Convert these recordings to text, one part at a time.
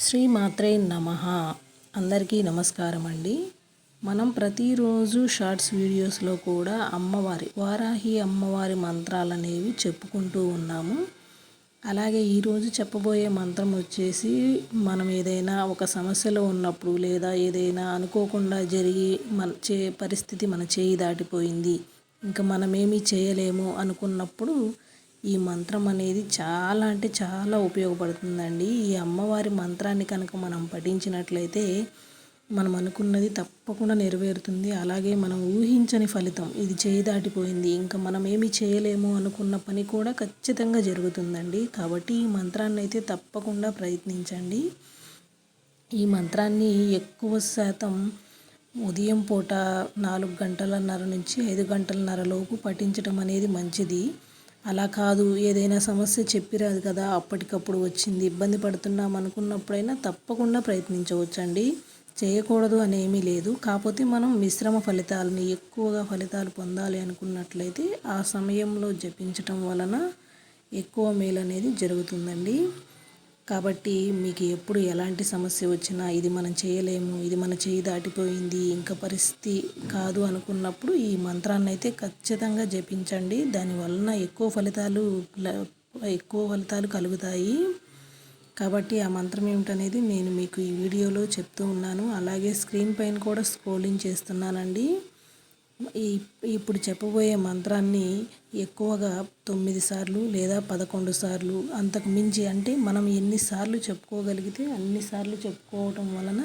శ్రీ మాత్రే నమ. అందరికీ నమస్కారం అండి మనం ప్రతిరోజు షార్ట్స్ వీడియోస్లో కూడా అమ్మవారి వారాహి అమ్మవారి మంత్రాలు అనేవి చెప్పుకుంటూ ఉన్నాము. అలాగే ఈరోజు చెప్పబోయే మంత్రం వచ్చేసి మనం ఏదైనా ఒక సమస్యలో ఉన్నప్పుడు లేదా ఏదైనా అనుకోకుండా జరిగి మన చే పరిస్థితి మన చేయి దాటిపోయింది. ఇంకా మనమేమీ చేయలేము అనుకున్నప్పుడు ఈ మంత్రం అనేది చాలా అంటే చాలా ఉపయోగపడుతుందండి. ఈ అమ్మవారి మంత్రాన్ని కనుక మనం పఠించినట్లయితే మనం అనుకున్నది తప్పకుండా నెరవేరుతుంది. అలాగే మనం ఊహించని ఫలితం ఇది చేయి దాటిపోయింది. ఇంకా మనం ఏమి చేయలేము అనుకున్న పని కూడా ఖచ్చితంగా జరుగుతుందండి. కాబట్టి ఈ మంత్రాన్ని అయితే తప్పకుండా ప్రయత్నించండి. ఈ మంత్రాన్ని ఎక్కువ శాతం ఉదయం పూట నాలుగు గంటలన్నర నుంచి ఐదు గంటలన్నర లోపు పఠించడం అనేది మంచిది. అలా కాదు ఏదైనా సమస్య చెప్పిరాదు కదా అప్పటికప్పుడు వచ్చింది. ఇబ్బంది పడుతున్నాం అనుకున్నప్పుడైనా తప్పకుండా ప్రయత్నించవచ్చండి. చేయకూడదు అనేమీ లేదు. కాకపోతే మనం మిశ్రమ ఫలితాలని ఎక్కువగా ఫలితాలు పొందాలి అనుకున్నట్లయితే ఆ సమయంలో జపించటం వలన ఎక్కువ మేలు అనేది జరుగుతుందండి. కాబట్టి మీకు ఎప్పుడు ఎలాంటి సమస్య వచ్చినా ఇది మనం చేయలేము ఇది మన చేయి దాటిపోయింది ఇంకా పరిస్థితి కాదు అనుకున్నప్పుడు ఈ మంత్రాన్ని అయితే ఖచ్చితంగా జపించండి. దానివలన ఎక్కువ ఫలితాలు ఎక్కువ ఫలితాలు కలుగుతాయి. కాబట్టి ఆ మంత్రం ఏమిటనేది నేను మీకు ఈ వీడియోలో చెప్తూ ఉన్నాను. అలాగే స్క్రీన్ పైన కూడా స్క్రోలింగ్ చేస్తున్నానండి. ఇప్పుడు చెప్పబోయే మంత్రాన్ని ఎక్కువగా తొమ్మిది సార్లు లేదా పదకొండు సార్లు అంతకు మించి అంటే మనం ఎన్నిసార్లు చెప్పుకోగలిగితే అన్నిసార్లు చెప్పుకోవటం వలన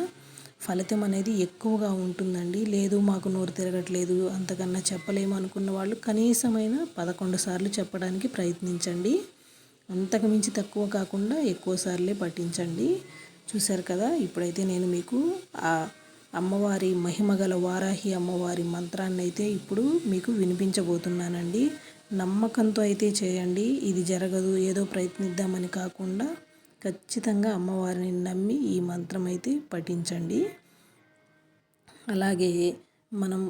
ఫలితం అనేది ఎక్కువగా ఉంటుందండి. లేదు మాకు నోరు తిరగట్లేదు అంతకన్నా చెప్పలేము అనుకున్న వాళ్ళు కనీసమైన పదకొండు సార్లు చెప్పడానికి ప్రయత్నించండి. అంతకు మించి తక్కువ కాకుండా ఎక్కువ సార్లే పఠించండి. చూశారు కదా ఇప్పుడైతే నేను మీకు ఆ అమ్మవారి మహిమగల వారాహి అమ్మవారి మంత్రాన్ని అయితే ఇప్పుడు మీకు వినిపించబోతున్నానండి. నమ్మకంతో అయితే చేయండి. ఇది జరగదు. ఏదో ప్రయత్నిద్దామని కాకుండా ఖచ్చితంగా అమ్మవారిని నమ్మి ఈ మంత్రం అయితే పఠించండి. అలాగే మనం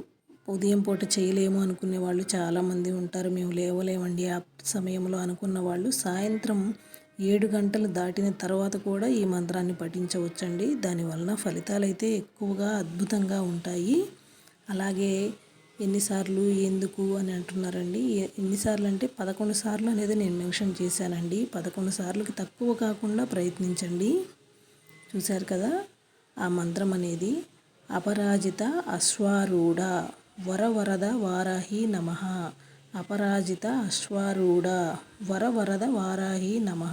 ఉదయం పూట చేయలేము అనుకునే వాళ్ళు చాలామంది ఉంటారు. మేము లేవలేమండి. ఆ సమయంలో అనుకున్న వాళ్ళు సాయంత్రం ఏడు గంటలు దాటిన తర్వాత కూడా ఈ మంత్రాన్ని పఠించవచ్చండి. దానివలన ఫలితాలు అయితే ఎక్కువగా అద్భుతంగా ఉంటాయి. అలాగే ఎన్నిసార్లు ఎందుకు అని అంటున్నారండి. ఎన్నిసార్లు అంటే పదకొండు సార్లు అనేది నేను మెన్షన్ చేశానండి. పదకొండు సార్లకి తక్కువ కాకుండా ప్రయత్నించండి. చూశారు కదా ఆ మంత్రం అనేది అపరాజిత అశ్వారూఢ వరవరద వారాహి నమ అపరాజిత అశ్వారూఢ వర వరద వారాహి నమ.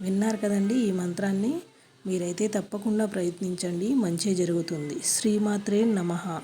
విన్నారు కదండి ఈ మంత్రాన్ని? మీరైతే తప్పకుండా ప్రయత్నించండి. మంచి జరుగుతుంది. శ్రీమాత్రే నమ.